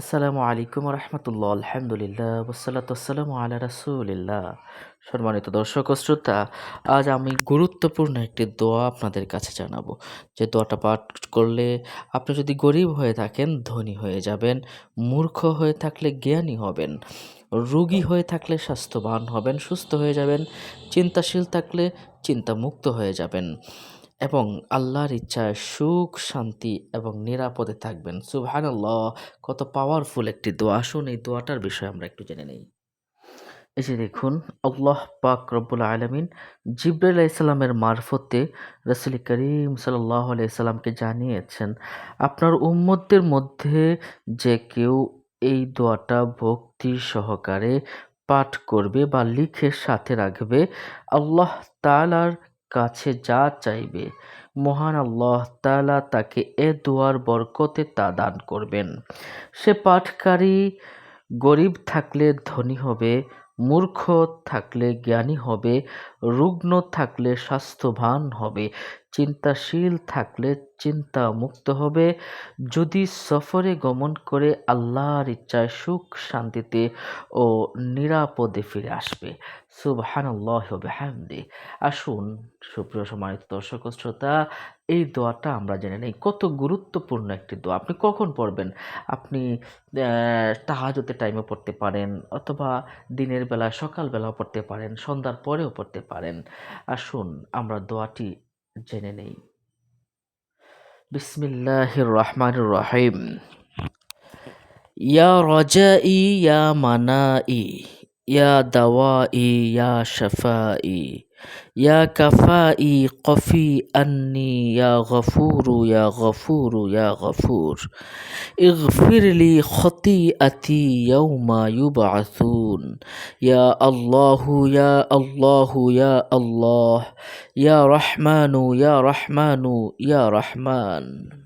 আসসালামু আলাইকুম রহমতুল্লাহ আলহামদুলিল্লাহ ওসালাত আসসালামু আলা রাসুলিল্লাহ। সম্মানিত দর্শক শ্রোতা, আজ আমি গুরুত্বপূর্ণ একটি দোয়া আপনাদের কাছে জানাব। যে দোয়াটা পাঠ করলে আপনি যদি গরিব হয়ে থাকেন, ধনী হয়ে যাবেন, মূর্খ হয়ে থাকলে জ্ঞানী হবেন, রোগী হয়ে থাকলে স্বাস্থ্যবান হবেন, সুস্থ হয়ে যাবেন, চিন্তাশীল থাকলে চিন্তামুক্ত হয়ে যাবেন। এবং আল্লাহর ইচ্ছায় সুখ, শান্তি এবং নিরাপদে থাকবেন। সুবহানাল্লাহ, কত পাওয়ারফুল একটি দোয়া। আসুন এই দোয়াটার বিষয়ে আমরা একটু জেনে নেই। এই যে দেখুন, আল্লাহ পাক রব্বুল আলমিন জিব্রাইল ইসলামের মারফতে রসুল করিম সাল্লাহ জানিয়েছেন, আপনার উম্মতদের মধ্যে যে কেউ এই দোয়াটা ভক্তি সহকারে পাঠ করবে বা লিখে সাথে রাখবে, আল্লাহ তালার কাছে যা চাইবে, মহান আল্লাহ তালা তাকে এ দোয়ার বরকতে তা দান করবেন। সে পাঠকারী গরিব থাকলে ধনী হবে, মূর্খ থাকলে জ্ঞানী হবে, রুগ্ন থাকলে স্বাস্থ্যবান হবে। চিন্তাশীল থাকলে চিন্তা মুক্ত হবে। যদি সফরে গমন করে আল্লাহর ইচ্ছায় সুখ, শান্তিতে ও নিরাপদে ফিরে আসবে। সুবহানাল্লাহ হামদি আসুন, সুপ্রিয় সম্মানিত দর্শক শ্রোতা, এই দোয়াটা আমরা জেনে নেই। কত গুরুত্বপূর্ণ একটি দোয়া। আপনি কখন পড়বেন? আপনি তাহাজতে টাইমে পড়তে পারেন অথবা দিনের বেলা সকালবেলাও পড়তে পারেন, সন্ধ্যার পরেও পড়তে পারেন। আসুন, আমরা দোয়াটি জেনে নেই বিসমিল্লাহির রহমানির রহিম ইয়া রজাই ইয়া মানাই يا دوائي يا شفائي يا كفائي قفي أني يا غفور يا غفور يا غفور. اغفر لي خطيئتي يوم يبعثون. يا الله يا الله يا الله. يا رحمن يا رحمن يا رحمن.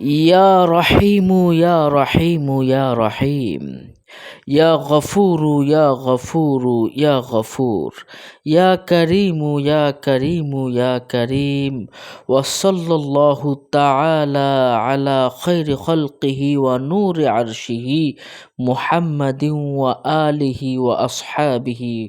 يا رحيم يا رحيم يا رحيم. يا غفور يا غفور يا غفور. يا كريم يا كريم يا كريم. وصلى الله تعالى على خير خلقه ونور عرشه محمد وآله وأصحابه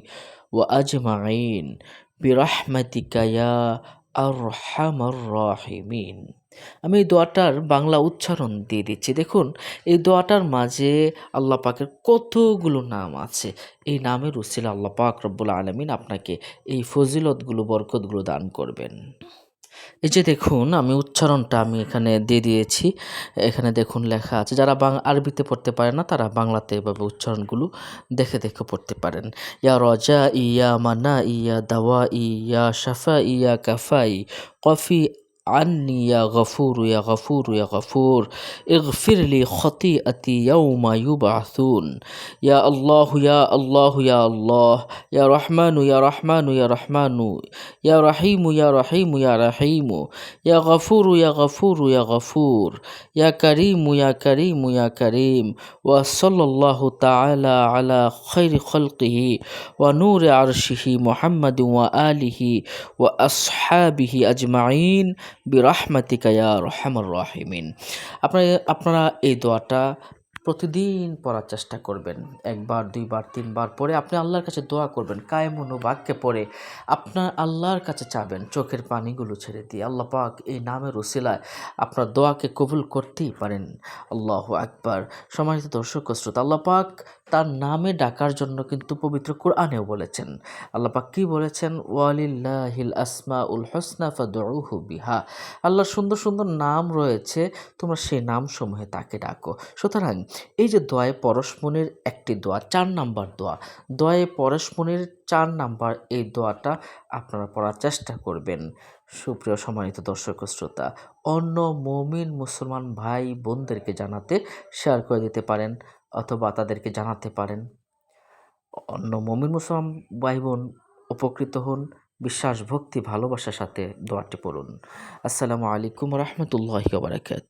وأجمعين. برحمتك يا أرحم الراحمين. আমি এই দোয়াটার বাংলা উচ্চারণ দিয়ে দিচ্ছি। দেখুন, এই দোয়াটার মাঝে আল্লাহ পাকের কতগুলো নাম আছে। এই নামের উসিল আল্লাহ পাক রব্বুল আলমিন আপনাকে এই ফজিলতগুলো, বরকতগুলো দান করবেন। এই যে দেখুন, আমি উচ্চারণটা আমি এখানে দিয়ে দিয়েছি। এখানে দেখুন লেখা আছে, যারা বাং, আরবিতে পড়তে পারে না, তারা বাংলাতে এভাবে উচ্চারণগুলো দেখে দেখে পড়তে পারেন। ইয়া রজা ইয়া মানা ইয়া দাওয়া ইয়া শাফা ইয়া কাফাই কফি عني يا غفور يا غفور يا غفور. اغفر لي خطيئتي يوم يبعثون. يا الله يا الله يا الله. يا رحمن يا رحمن يا رحمن. يا رحيم يا رحيم يا رحيم. يا غفور يا غفور يا غفور. يا كريم يا كريم يا كريم. وصلى الله تعالى على خير خلقه ونور عرشه محمد وآله وأصحابه আসহাবিহি আজমাইন বিরাহমাতিকায়া রহমার রাহিমিন। আপনারা আপনারা এই দোয়াটা প্রতিদিন পড়ার চেষ্টা করবেন। একবার, দুইবার, তিনবার পরে আপনি আল্লাহর কাছে দোয়া করবেন। কায়মনো বাক্যে পড়ে আপনার আল্লাহর কাছে চাবেন। চোখের পানিগুলো ছেড়ে দিয়ে আল্লাহ পাক এই নামের উসিলায় আপনার দোয়াকে কবুল করতেই পারেন। আল্লাহ আকবার। সমাজিত দর্শক শ্রোতা, আল্লাহ পাক তার নামে ডাকার জন্য কিন্তু পবিত্র কোরআনেও বলেছেন। আল্লাহ পাক কী বলেছেন? ওয়ালিল্লাহিল আসমা উল হোসনা ফাদহু বিহা। আল্লাহর সুন্দর সুন্দর নাম রয়েছে, তোমরা সেই নামসমূহে তাকে ডাকো। সুতরাং এই যে দয়ে পরশমনির একটি দোয়া, চার নাম্বার দোয়া, দোয়ায় পরশমনির চার নাম্বার এই দোয়াটা আপনারা পড়ার চেষ্টা করবেন। সুপ্রিয় সম্মানিত দর্শক শ্রোতা, অন্য মমিন মুসলমান ভাই বোনদেরকে জানাতে শেয়ার করে দিতে পারেন অথবা তাদেরকে জানাতে পারেন। অন্য মমিন মুসলমান ভাই বোন উপকৃত হন, বিশ্বাস, ভক্তি, ভালোবাসার সাথে দোয়াটি পড়ুন। আসসালামু আলাইকুম রহমতুল্লাহ বারাকাত